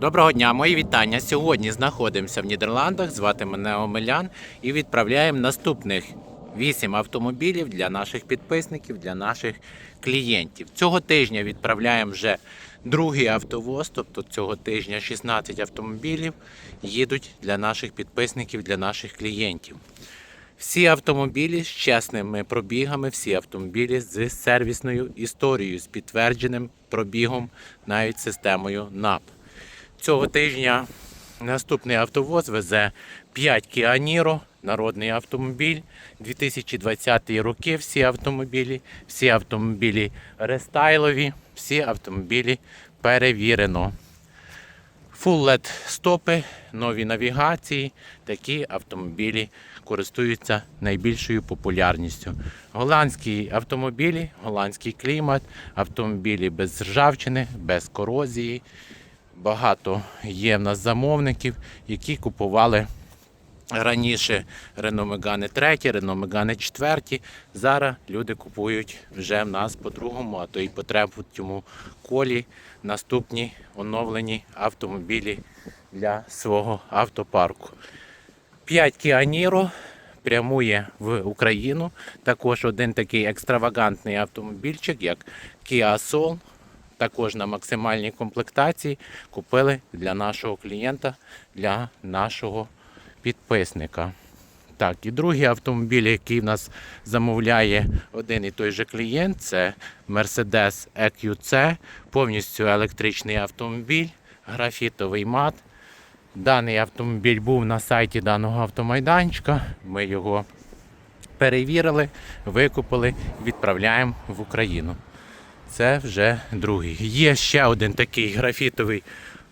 Доброго дня, мої вітання. Сьогодні знаходимося в Нідерландах. Звати мене Омелян і відправляємо наступних 8 автомобілів для наших підписників, для наших клієнтів. Цього тижня відправляємо вже другий автовоз, тобто цього тижня 16 автомобілів їдуть для наших підписників, для наших клієнтів. Всі автомобілі з чесними пробігами, всі автомобілі з сервісною історією, з підтвердженим пробігом, навіть системою НАП. Цього тижня наступний автовоз везе 5 Kia Niro, народний автомобіль. 2020 роки всі автомобілі, всі автомобілі рестайлові, всі автомобілі перевірено. Full LED стопи, нові навігації. Такі автомобілі користуються найбільшою популярністю. Голландські автомобілі, голландський клімат, автомобілі без ржавчини, без корозії. Багато є в нас замовників, які купували раніше Megane 3, Renault Megane 4. Зараз люди купують вже в нас по другому, а то й по третьому колі наступні оновлені автомобілі для свого автопарку. 5 Kia Niro прямує в Україну. Також один такий екстравагантний автомобільчик, як Kia Soul, також на максимальній комплектації купили для нашого клієнта, для нашого підписника. Так, і другий автомобіль, який в нас замовляє один і той же клієнт, це Mercedes EQC, повністю електричний автомобіль, графітовий мат. Даний автомобіль був на сайті даного автомайданчика. Ми його перевірили, викупили, відправляємо в Україну. Це вже другий. Є ще один такий графітовий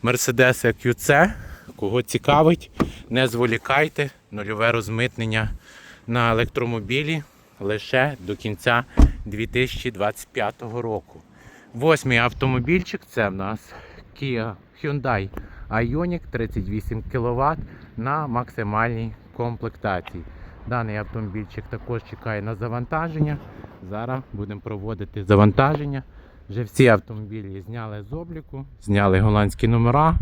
Mercedes EQC. Кого цікавить, не зволікайте. Нульове розмитнення на електромобілі лише до кінця 2025 року. Восьмий автомобільчик це в нас Kia Hyundai Ioniq 38 кВт на максимальній комплектації. Даний автомобільчик також чекає на завантаження. Зараз будемо проводити завантаження. Вже всі автомобілі зняли з обліку, зняли голландські номера,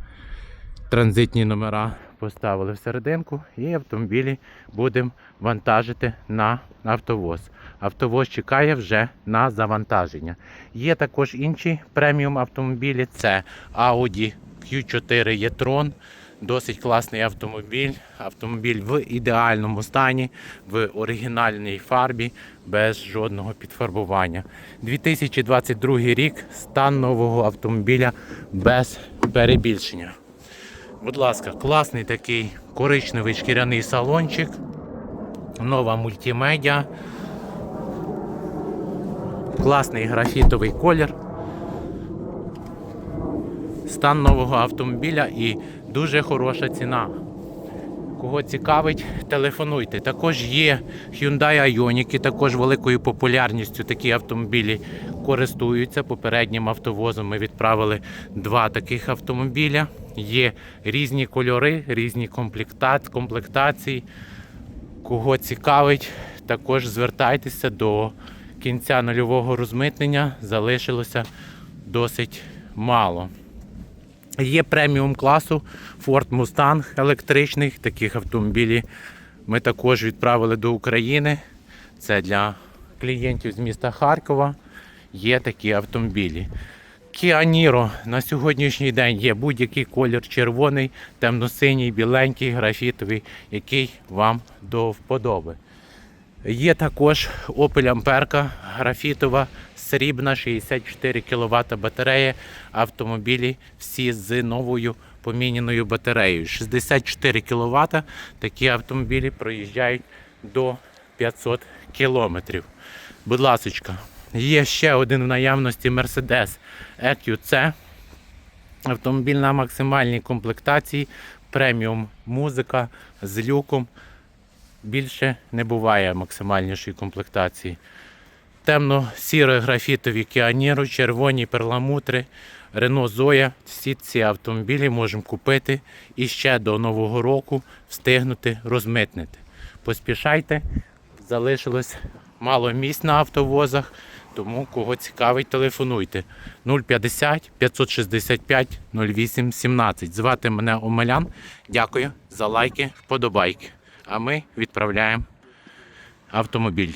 транзитні номера поставили всерединку і автомобілі будемо вантажити на автовоз. Автовоз чекає вже на завантаження. Є також інші преміум автомобілі. Це Audi Q4 e-tron. Досить класний автомобіль. Автомобіль в ідеальному стані, в оригінальній фарбі, без жодного підфарбування. 2022 рік стан нового автомобіля без перебільшення. Будь ласка, класний такий коричневий шкіряний салончик. Нова мультимедіа. Класний графітовий колір. Стан нового автомобіля і дуже хороша ціна. Кого цікавить, телефонуйте. Також є Hyundai Ioniq, також великою популярністю такі автомобілі користуються. Попереднім автовозом ми відправили два таких автомобіля. Є різні кольори, різні комплектації. Кого цікавить, також звертайтеся до кінця нульового розмитнення. Залишилося досить мало. Є преміум класу Ford Mustang електричних. Таких автомобілів ми також відправили до України. Це для клієнтів з міста Харкова. Є такі автомобілі. Kia Niro на сьогоднішній день є будь-який колір червоний, темно-синій, біленький, графітовий, який вам до вподоби. Є також Opel Amperka графітова, срібна, 64 кВт батарея. Автомобілі всі з новою поміняною батареєю. 64 кВт такі автомобілі проїжджають до 500 км. Будь ласочка, є ще один в наявності Mercedes EQC. Автомобіль на максимальній комплектації, преміум музика з люком більше не буває максимальнішої комплектації. Темно-сіро графітові кіаніру, червоні перламутри, Рено Зоя. Всі ці автомобілі можемо купити і ще до Нового року встигнути розмитнити. Поспішайте, залишилось мало місць на автовозах, Тому кого цікавить, телефонуйте 050 565 08 17. Звати мене Омелян. Дякую за лайки, вподобайки. А ми відправляємо автомобіль.